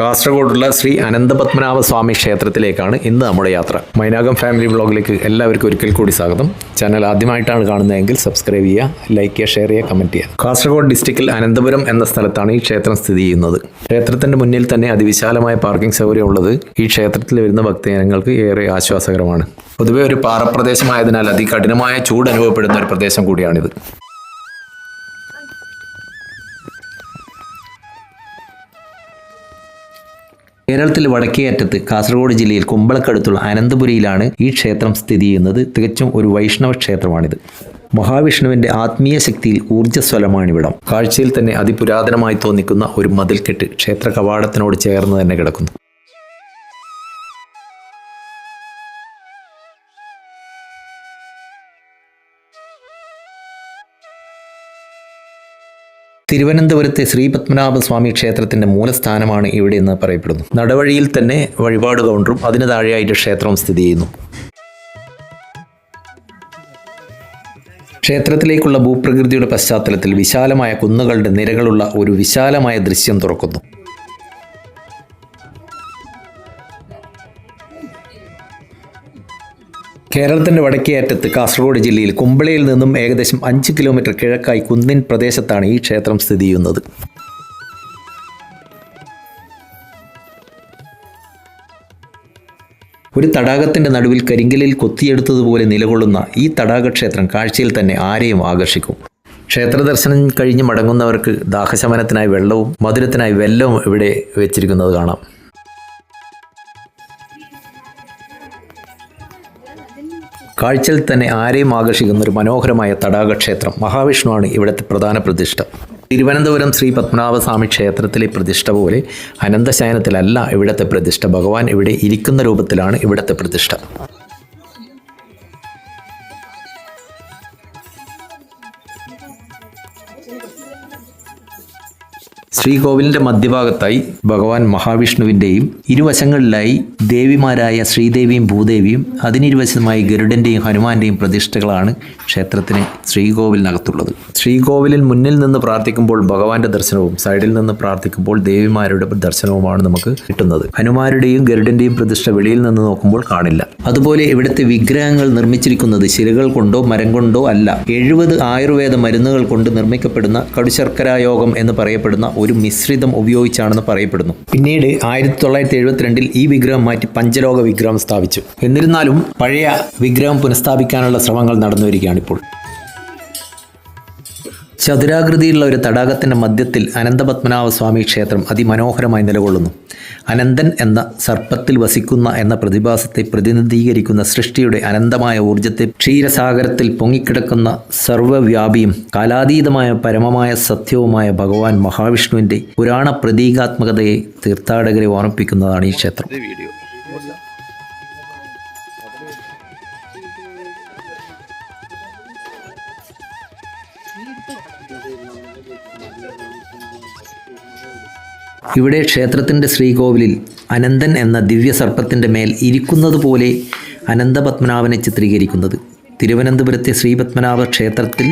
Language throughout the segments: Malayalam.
കാസർഗോഡുള്ള ശ്രീ അനന്തപത്മനാഭ സ്വാമി ക്ഷേത്രത്തിലേക്കാണ് ഇന്ന് നമ്മുടെ യാത്ര. മൈനാകം ഫാമിലി ബ്ലോഗിലേക്ക് എല്ലാവർക്കും ഒരിക്കൽ കൂടി സ്വാഗതം. ചാനൽ ആദ്യമായിട്ടാണ് കാണുന്നതെങ്കിൽ സബ്സ്ക്രൈബ് ചെയ്യുക ലൈക്ക് ചെയ്യുക ഷെയർ ചെയ്യുക കമന്റ് ചെയ്യുക. കാസർഗോഡ് ഡിസ്ട്രിക്റ്റിൽ അനന്തപുരം എന്ന സ്ഥലത്താണ് ഈ ക്ഷേത്രം സ്ഥിതി ചെയ്യുന്നത്. ക്ഷേത്രത്തിന്റെ മുന്നിൽ തന്നെ അതിവിശാലമായ പാർക്കിംഗ് സൗകര്യം ഉള്ളത് ഈ ക്ഷേത്രത്തിൽ വരുന്ന ഭക്തജനങ്ങൾക്ക് ഏറെ ആശ്വാസകരമാണ്. പൊതുവെ ഒരു പാറപ്രദേശമായതിനാൽ അതികഠിനമായ ചൂട് അനുഭവപ്പെടുന്ന ഒരു പ്രദേശം കൂടിയാണിത്. കേരളത്തിൽ വടക്കേ അറ്റത്ത് കാസർഗോഡ് ജില്ലയിൽ കുമ്പളക്കടുത്തുള്ള അനന്തപുരിയിലാണ് ഈ ക്ഷേത്രം സ്ഥിതി ചെയ്യുന്നത്. തികച്ചും ഒരു വൈഷ്ണവ ക്ഷേത്രമാണിത്. മഹാവിഷ്ണുവിന്റെ ആത്മീയ ശക്തിയിൽ ഊർജസ്വലമാണിവിടം കാഴ്ചയിൽ തന്നെ അതിപുരാതനമായി തോന്നിക്കുന്ന ഒരു മതിൽക്കെട്ട് ക്ഷേത്ര കവാടത്തിനോട് ചേർന്ന് തന്നെ കിടക്കുന്നു. തിരുവനന്തപുരത്തെ ശ്രീ പത്മനാഭസ്വാമി ക്ഷേത്രത്തിന്റെ മൂലസ്ഥാനമാണ് ഇവിടെ എന്ന് പറയപ്പെടുന്നു. നടവഴിയിൽ തന്നെ വഴിപാട് കൗണ്ടറും അതിന് താഴെയായിട്ട് ക്ഷേത്രവും സ്ഥിതി ചെയ്യുന്നു. ക്ഷേത്രത്തിലേക്കുള്ള ഭൂപ്രകൃതിയുടെ പശ്ചാത്തലത്തിൽ വിശാലമായ കുന്നുകളുടെ നിരകളുള്ള ഒരു വിശാലമായ ദൃശ്യം തുറക്കുന്നു. കേരളത്തിന്റെ വടക്കേ അറ്റത്ത് കാസർഗോഡ് ജില്ലയിൽ കുമ്പളയിൽ നിന്നും ഏകദേശം അഞ്ച് കിലോമീറ്റർ കിഴക്കായി കുന്നിൻ പ്രദേശത്താണ് ഈ ക്ഷേത്രം സ്ഥിതി ചെയ്യുന്നത്. ഒരു തടാകത്തിന്റെ നടുവിൽ കരിങ്കലിൽ കൊത്തിയെടുത്തതുപോലെ നിലകൊള്ളുന്ന ഈ തടാകക്ഷേത്രം കാഴ്ചയിൽ തന്നെ ആരെയും ആകർഷിക്കും. ക്ഷേത്രദർശനം കഴിഞ്ഞ് മടങ്ങുന്നവർക്ക് ദാഹശമനത്തിനായി വെള്ളവും മധുരത്തിനായി വെല്ലവും ഇവിടെ വെച്ചിരിക്കുന്നത് കാണാം. കാഴ്ചയിൽ തന്നെ ആരെയും ആകർഷിക്കുന്ന ഒരു മനോഹരമായ തടാക തടാകക്ഷേത്രം. മഹാവിഷ്ണുവാണ് ഇവിടുത്തെ പ്രധാന പ്രതിഷ്ഠ. തിരുവനന്തപുരം ശ്രീ പത്മനാഭസ്വാമി ക്ഷേത്രത്തിലെ പ്രതിഷ്ഠ പോലെ അനന്തശയനത്തിലല്ല ഇവിടുത്തെ പ്രതിഷ്ഠ. ഭഗവാൻ ഇവിടെ ഇരിക്കുന്ന രൂപത്തിലാണ് ഇവിടുത്തെ പ്രതിഷ്ഠ. ശ്രീകോവിലിന്റെ മധ്യഭാഗത്തായി ഭഗവാൻ മഹാവിഷ്ണുവിന്റെയും ഇരുവശങ്ങളിലായി ദേവിമാരായ ശ്രീദേവിയും ഭൂദേവിയും അതിനിരുവശമായി ഗരുഡന്റെയും ഹനുമാന്റെയും പ്രതിഷ്ഠകളാണ് ക്ഷേത്രത്തിന് ശ്രീകോവിലിനകത്തുള്ളത്. ശ്രീകോവിലിൽ മുന്നിൽ നിന്ന് പ്രാർത്ഥിക്കുമ്പോൾ ഭഗവാന്റെ ദർശനവും സൈഡിൽ നിന്ന് പ്രാർത്ഥിക്കുമ്പോൾ ദേവിമാരുടെ ദർശനവുമാണ് നമുക്ക് കിട്ടുന്നത്. ഹനുമാരുടെയും ഗരുഡന്റെയും പ്രതിഷ്ഠ വെളിയിൽ നിന്ന് നോക്കുമ്പോൾ കാണില്ല. അതുപോലെ ഇവിടുത്തെ വിഗ്രഹങ്ങൾ നിർമ്മിച്ചിരിക്കുന്നത് ശിലകൾ കൊണ്ടോ മരം കൊണ്ടോ അല്ല. എഴുപത് ആയുർവേദ മരുന്നുകൾ കൊണ്ട് നിർമ്മിക്കപ്പെടുന്ന കടുശർക്കരായോഗം എന്ന് പറയപ്പെടുന്ന ഒരു മിശ്രിതം ഉപയോഗിച്ചാണെന്ന് പറയപ്പെടുന്നു. പിന്നീട് ആയിരത്തി തൊള്ളായിരത്തി എഴുപത്തിരണ്ടിൽ ഈ വിഗ്രഹം മാറ്റി പഞ്ചലോക വിഗ്രഹം സ്ഥാപിച്ചു. എന്നിരുന്നാലും പഴയ വിഗ്രഹം പുനഃസ്ഥാപിക്കാനുള്ള ശ്രമങ്ങൾ നടന്നു വരികയാണ് ഇപ്പോൾ ചതുരാകൃതിയിലുള്ള ഒരു തടാകത്തിന്റെ മധ്യത്തിൽ അനന്തപത്മനാഭ സ്വാമി ക്ഷേത്രം അതിമനോഹരമായി നിലകൊള്ളുന്നു. അനന്തൻ എന്ന സർപ്പത്തിൽ വസിക്കുന്ന എന്ന പ്രതിഭാസത്തെ പ്രതിനിധീകരിക്കുന്ന സൃഷ്ടിയുടെ അനന്തമായ ഊർജത്തെ ക്ഷീരസാഗരത്തിൽ പൊങ്ങിക്കിടക്കുന്ന സർവവ്യാപിയും കാലാതീതമായ പരമമായ സത്യവുമായ ഭഗവാൻ മഹാവിഷ്ണുവിന്റെ പുരാണ പ്രതീകാത്മകതയെ തീർത്ഥാടകരെ ഓർമ്മിപ്പിക്കുന്നതാണ് ഈ ക്ഷേത്രം. ഇവിടെ ക്ഷേത്രത്തിന്റെ ശ്രീകോവിലിൽ അനന്തൻ എന്ന ദിവ്യ സർപ്പത്തിന്റെ മേൽ ഇരിക്കുന്നത് പോലെ അനന്തപത്മനാഭനെ ചിത്രീകരിക്കുന്നത്. തിരുവനന്തപുരത്തെ ശ്രീപത്മനാഭ ക്ഷേത്രത്തിൽ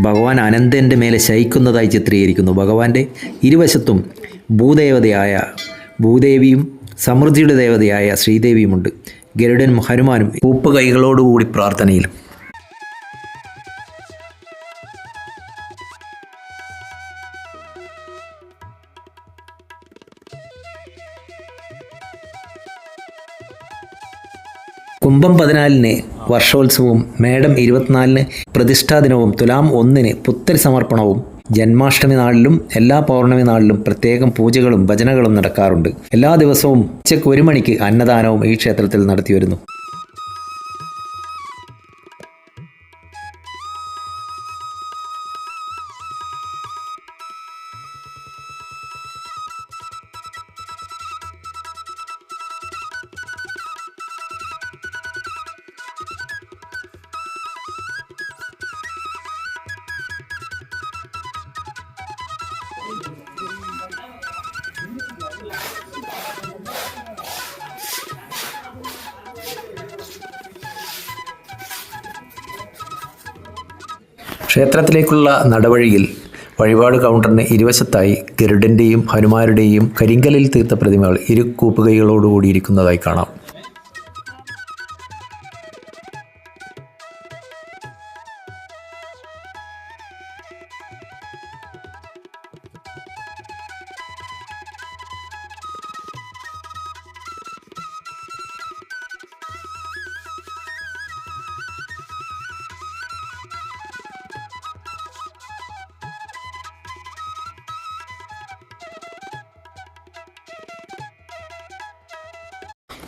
ഭഗവാൻ അനന്തന്റെ മേലെ ശയിക്കുന്നതായി ചിത്രീകരിക്കുന്നു. ഭഗവാന്റെ ഇരുവശത്തും ഭൂദേവതയായ ഭൂദേവിയും സമൃദ്ധിയുടെ ദേവതയായ ശ്രീദേവിയുമുണ്ട്. ഗരുഡൻ ഹനുമാനും പൂപ്പ് കൈകളോടുകൂടി പ്രാർത്ഥനയിലും കുംഭം പതിനാലിന് വർഷോത്സവവും മേടം ഇരുപത്തിനാലിന് പ്രതിഷ്ഠാ ദിനവും തുലാം ഒന്നിന് പുത്തരി സമർപ്പണവും ജന്മാഷ്ടമി നാളിലും എല്ലാ പൗർണമി നാളിലും പ്രത്യേകം പൂജകളും ഭജനകളും നടക്കാറുണ്ട്. എല്ലാ ദിവസവും ഉച്ചയ്ക്ക് ഒരു മണിക്ക് അന്നദാനവും ഈ ക്ഷേത്രത്തിൽ നടത്തി ക്ഷേത്രത്തിലേക്കുള്ള നടവഴിയിൽ വഴിപാട് കൗണ്ടറിന് ഇരുവശത്തായി ഗരുഡന്റെയും ഹനുമാരുടെയും കരിങ്കലിൽ തീർത്ത പ്രതിമകൾ ഇരു കൂപ്പുകൈകളോടുകൂടി കാണാം.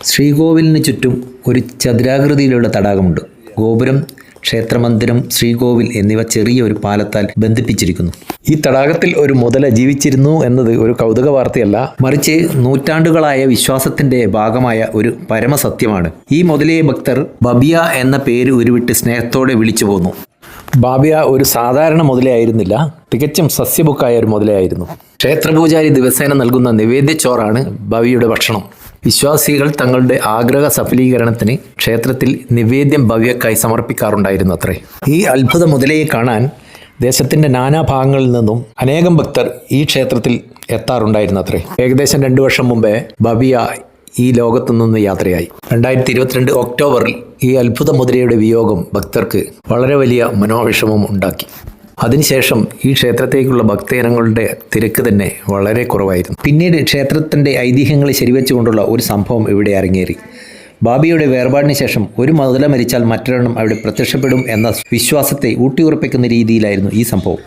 ശ്രീകോവിലിന് ചുറ്റും ഒരു ചതുരാകൃതിയിലുള്ള തടാകമുണ്ട്. ഗോപുരം ക്ഷേത്രമന്ദിരം ശ്രീകോവിൽ എന്നിവ ചെറിയ ഒരു പാലത്താൽ ബന്ധിപ്പിച്ചിരിക്കുന്നു. ഈ തടാകത്തിൽ ഒരു മുതല ജീവിച്ചിരുന്നു എന്നത് ഒരു കൗതുക വാർത്തയല്ല മറിച്ച് നൂറ്റാണ്ടുകളായ വിശ്വാസത്തിന്റെ ഭാഗമായ ഒരു പരമസത്യമാണ്. ഈ മുതലയെ ഭക്തർ ബബിയ എന്ന പേര് ഉരുവിട്ട് സ്നേഹത്തോടെ വിളിച്ചു പോന്നു. ബാബിയ ഒരു സാധാരണ മുതലയായിരുന്നില്ല തികച്ചും സസ്യബുക്കായ ഒരു മുതലയായിരുന്നു. ക്ഷേത്രപൂജാരി ദിവസേന നൽകുന്ന നിവേദ്യച്ചോറാണ് ബബിയുടെ ഭക്ഷണം. വിശ്വാസികൾ തങ്ങളുടെ ആഗ്രഹ സഫലീകരണത്തിന് ക്ഷേത്രത്തിൽ നിവേദ്യം ഭവ്യക്കായി സമർപ്പിക്കാറുണ്ടായിരുന്നു അത്രേ ഈ അത്ഭുത മുതലയെ കാണാൻ ദേശത്തിന്റെ നാനാഭാഗങ്ങളിൽ നിന്നും അനേകം ഭക്തർ ഈ ക്ഷേത്രത്തിൽ എത്താറുണ്ടായിരുന്നു അത്രേ ഏകദേശം രണ്ടു വർഷം മുമ്പേ ഭവ്യ ഈ ലോകത്തു നിന്ന് യാത്രയായി. രണ്ടായിരത്തി ഇരുപത്തിരണ്ട് ഒക്ടോബറിൽ ഈ അത്ഭുത മുദ്രയുടെ വിയോഗം ഭക്തർക്ക് വളരെ വലിയ മനോവിഷമം ഉണ്ടാക്കി. അതിനുശേഷം ഈ ക്ഷേത്രത്തേക്കുള്ള ഭക്തജനങ്ങളുടെ തിരക്ക് തന്നെ വളരെ കുറവായിരുന്നു. പിന്നീട് ക്ഷേത്രത്തിന്റെ ഐതിഹ്യങ്ങളെ ശരിവെച്ചുകൊണ്ടുള്ള ഒരു സംഭവം ഇവിടെ അരങ്ങേറി. ബാബിയുടെ വേർപാടിന് ശേഷം ഒരു മുതല മരിച്ചാൽ മറ്റൊരെണ്ണം അവിടെ പ്രത്യക്ഷപ്പെടും എന്ന വിശ്വാസത്തെ ഊട്ടിയുറപ്പിക്കുന്ന രീതിയിലായിരുന്നു ഈ സംഭവം.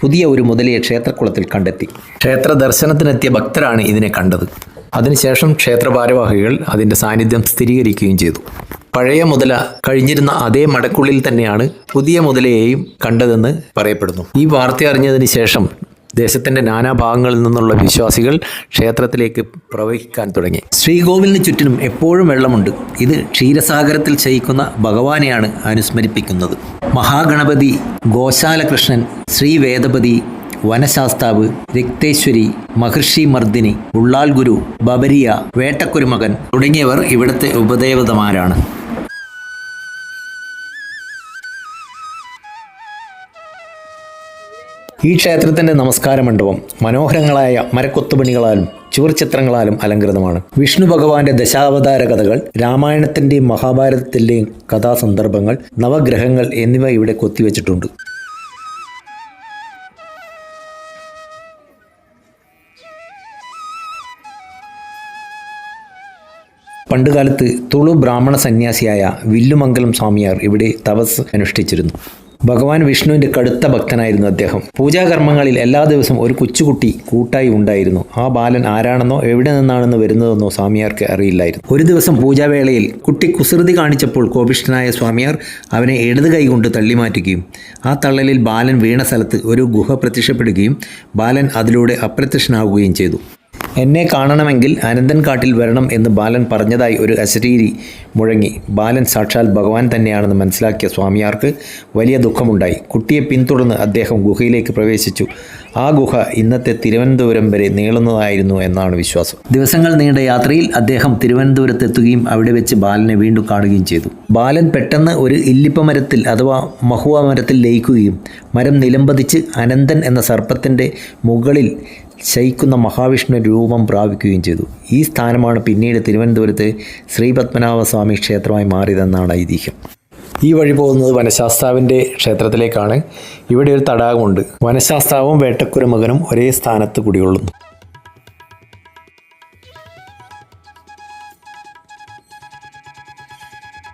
പുതിയ ഒരു മുതലയെ ക്ഷേത്രക്കുളത്തിൽ കണ്ടെത്തി. ക്ഷേത്ര ദർശനത്തിനെത്തിയ ഭക്തരാണ് ഇതിനെ കണ്ടത്. അതിനുശേഷം ക്ഷേത്ര ഭാരവാഹികൾ അതിന്റെ സാന്നിധ്യം സ്ഥിരീകരിക്കുകയും ചെയ്തു. പഴയ മുതല കഴിഞ്ഞിരുന്ന അതേ മടക്കുള്ളിൽ തന്നെയാണ് പുതിയ മുതലയെയും കണ്ടതെന്ന് പറയപ്പെടുന്നു. ഈ വാർത്ത അറിഞ്ഞതിന് ശേഷം ദേശത്തിന്റെ നാനാഭാഗങ്ങളിൽ നിന്നുള്ള വിശ്വാസികൾ ക്ഷേത്രത്തിലേക്ക് പ്രവഹിക്കാൻ തുടങ്ങി. ശ്രീകോവിലിന് ചുറ്റിനും എപ്പോഴും വെള്ളമുണ്ട്. ഇത് ക്ഷീരസാഗരത്തിൽ ശയിക്കുന്ന ഭഗവാനെയാണ് അനുസ്മരിപ്പിക്കുന്നത്. മഹാഗണപതി ഗോശാലകൃഷ്ണൻ ശ്രീവേദപതി വനശാസ്താവ് രക്തേശ്വരി മഹർഷി മർദിനി ഉള്ളാൽ ഗുരു ബബരിയ വേട്ടക്കുരുമകൻ തുടങ്ങിയവർ ഇവിടുത്തെ ഉപദേവതമാരാണ്. ഈ ക്ഷേത്രത്തിന്റെ നമസ്കാര മണ്ഡപം മനോഹരങ്ങളായ മരക്കൊത്തുപണികളാലും ചുവർചിത്രങ്ങളാലും അലങ്കൃതമാണ്. വിഷ്ണു ഭഗവാന്റെ ദശാവതാര കഥകൾ രാമായണത്തിന്റെയും മഹാഭാരതത്തിന്റെയും കഥാസന്ദർഭങ്ങൾ നവഗ്രഹങ്ങൾ എന്നിവ ഇവിടെ കൊത്തിവെച്ചിട്ടുണ്ട്. പണ്ടുകാലത്ത് തുളു ബ്രാഹ്മണ സന്യാസിയായ വില്ലുമംഗലം സ്വാമിയാർ ഇവിടെ തപസ് അനുഷ്ഠിച്ചിരുന്നു. ഭഗവാൻ വിഷ്ണുവിന്റെ കടുത്ത ഭക്തനായിരുന്നു അദ്ദേഹം. പൂജാകർമ്മങ്ങളിൽ എല്ലാ ദിവസവും ഒരു കൊച്ചുകുട്ടി കൂട്ടായി ഉണ്ടായിരുന്നു. ആ ബാലൻ ആരാണെന്നോ എവിടെ നിന്നാണെന്നോ വരുന്നതെന്നോ സ്വാമിയാർക്ക് അറിയില്ലായിരുന്നു. ഒരു ദിവസം പൂജാവേളയിൽ കുട്ടി കുസൃതി കാണിച്ചപ്പോൾ കോപിഷ്ഠനായ സ്വാമിയാർ അവനെ ഇടത് കൈകൊണ്ട് തള്ളിമാറ്റുകയും ആ തള്ളലിൽ ബാലൻ വീണ സ്ഥലത്ത് ഒരു ഗുഹ പ്രത്യക്ഷപ്പെടുകയും ബാലൻ അതിലൂടെ അപ്രത്യക്ഷനാവുകയും ചെയ്തു. എന്നെ കാണണമെങ്കിൽ അനന്തൻ കാട്ടിൽ വരണം എന്ന് ബാലൻ പറഞ്ഞതായി ഒരു അശരീരി മുഴങ്ങി. ബാലൻ സാക്ഷാൽ ഭഗവാൻ തന്നെയാണെന്ന് മനസ്സിലാക്കിയ സ്വാമിയാർക്ക് വലിയ ദുഃഖമുണ്ടായി. കുട്ടിയെ പിന്തുടർന്ന് അദ്ദേഹം ഗുഹയിലേക്ക് പ്രവേശിച്ചു. ആ ഗുഹ ഇന്നത്തെ തിരുവനന്തപുരം വരെ നീളുന്നതായിരുന്നു എന്നാണ് വിശ്വാസം. ദിവസങ്ങൾ നീണ്ട യാത്രയിൽ അദ്ദേഹം തിരുവനന്തപുരത്തെത്തുകയും അവിടെ വെച്ച് ബാലനെ വീണ്ടും കാണുകയും ചെയ്തു. ബാലൻ പെട്ടെന്ന് ഒരു ഇല്ലിപ്പ മരത്തിൽ അഥവാ മഹുവ മരത്തിൽ ലയിക്കുകയും മരം നിലംപതിച്ച് അനന്തൻ എന്ന സർപ്പത്തിന്റെ മുകളിൽ ശയിക്കുന്ന മഹാവിഷ്ണു രൂപം പ്രാപിക്കുകയും ചെയ്തു. ഈ സ്ഥാനമാണ് പിന്നീട് തിരുവനന്തപുരത്ത് ശ്രീപത്മനാഭസ്വാമി ക്ഷേത്രമായി മാറിയതെന്നാണ് ഐതിഹ്യം. ഈ വഴി പോകുന്നത് വനശാസ്താവിന്റെ ക്ഷേത്രത്തിലേക്കാണ്. ഇവിടെ ഒരു തടാകമുണ്ട്. വനശാസ്താവും വേട്ടക്കുരമകനും ഒരേ സ്ഥാനത്ത് കുടികൊള്ളുന്നു.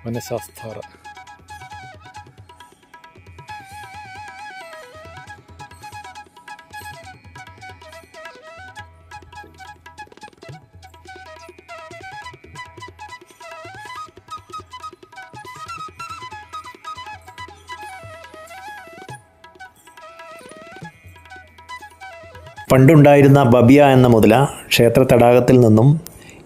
വനശാസ്താറ പണ്ടുണ്ടായിരുന്ന ബബിയ എന്ന മുതല ക്ഷേത്ര തടാകത്തിൽ നിന്നും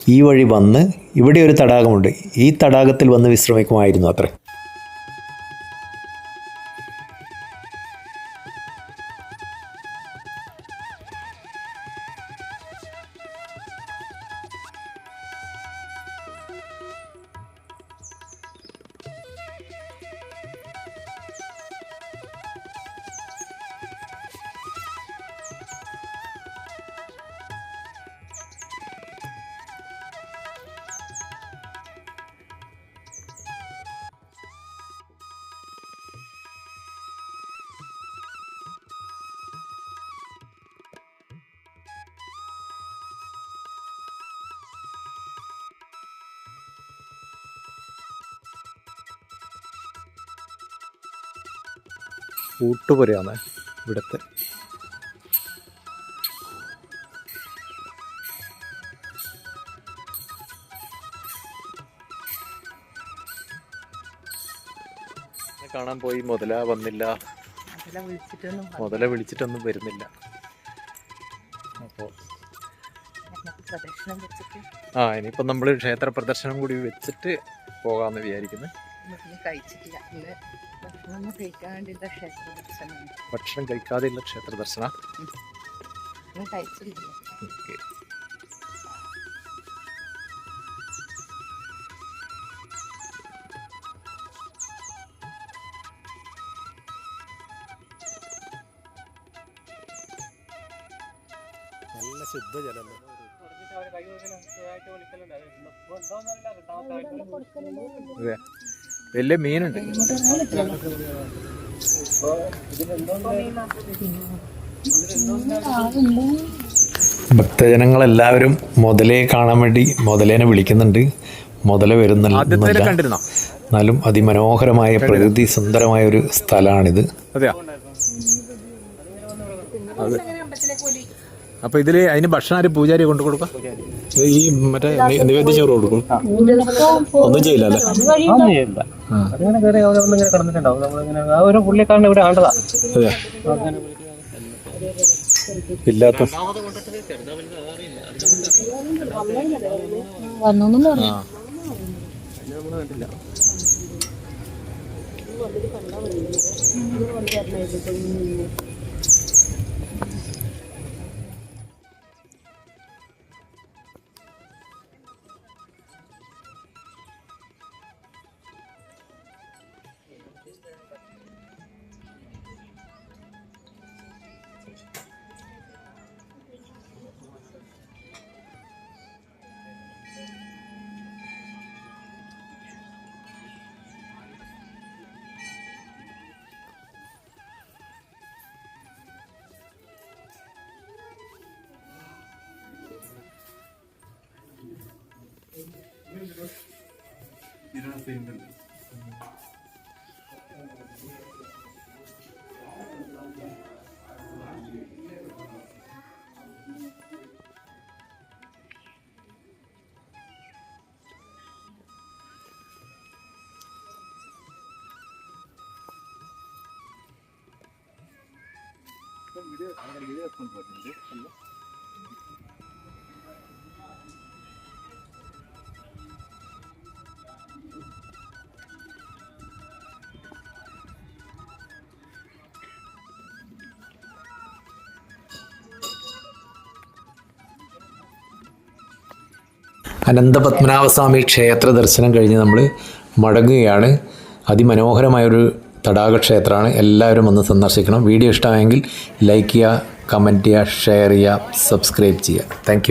ഈ വഴി വന്ന് ഇവിടെ ഒരു തടാകമുണ്ട്. ഈ തടാകത്തിൽ വന്ന് വിശ്രമിക്കുമായിരുന്നു അത്രേ. ഊട്ടുപുരയാണ് ഇവിടുത്തെ. കാണാൻ പോയി. മുതല വന്നില്ല. മുതല വിളിച്ചിട്ടൊന്നും വരുന്നില്ല. അപ്പോൾ ആ ഇനിയിപ്പോൾ നമ്മൾ ക്ഷേത്ര പ്രദർശനം കൂടി വെച്ചിട്ട് പോകാമെന്ന് വിചാരിക്കുന്നു. ഇന്ന് കഴിച്ചിട്ടില്ല. ഭക്ഷണം കഴിക്കാതെയുള്ള ക്ഷേത്ര ദർശന? നല്ല ശുദ്ധജലം. അതെ. വലിയ മീനുണ്ട്. ഭക്തജനങ്ങളെല്ലാവരും മുതലയെ കാണാൻ വേണ്ടി മുതലേനെ വിളിക്കുന്നുണ്ട്. മുതല വരുന്നില്ല കണ്ടിരുന്നോ? എന്നാലും അതിമനോഹരമായ പ്രകൃതി സുന്ദരമായ ഒരു സ്ഥലമാണിത്. അതെയോ? അപ്പൊ ഇതിൽ അതിന് ഭക്ഷണം ആര് പൂജാരി കൊണ്ടു കൊടുക്കാം? ഈ മറ്റേ നിവേദിച്ചോറ് നിവേദ്യ ചോറ് കൊടുക്കും. ഒന്നും ചെയ്യില്ല അല്ലേ? അതിങ്ങനെ കയറി ഒന്നിങ്ങനെ കിടന്നിട്ടുണ്ടാവും. നമ്മളിങ്ങനെ ആ ഒരു ഇവിടെ ആണ്ടതാ. അതെ ഇല്ലാത്ത 수 있는 그럼 이래, 아, 이래 본 거같데? അനന്തപത്മനാഭസ്വാമി ക്ഷേത്ര ദർശനം കഴിഞ്ഞ് നമ്മൾ മടങ്ങുകയാണ്. അതിമനോഹരമായൊരു തടാക ക്ഷേത്രമാണ്. എല്ലാവരും ഒന്ന് സന്ദർശിക്കണം. വീഡിയോ ഇഷ്ടമായെങ്കിൽ ലൈക്ക് ചെയ്യുക കമന്റ് ചെയ്യുക ഷെയർ ചെയ്യുക സബ്സ്ക്രൈബ് ചെയ്യുക. താങ്ക്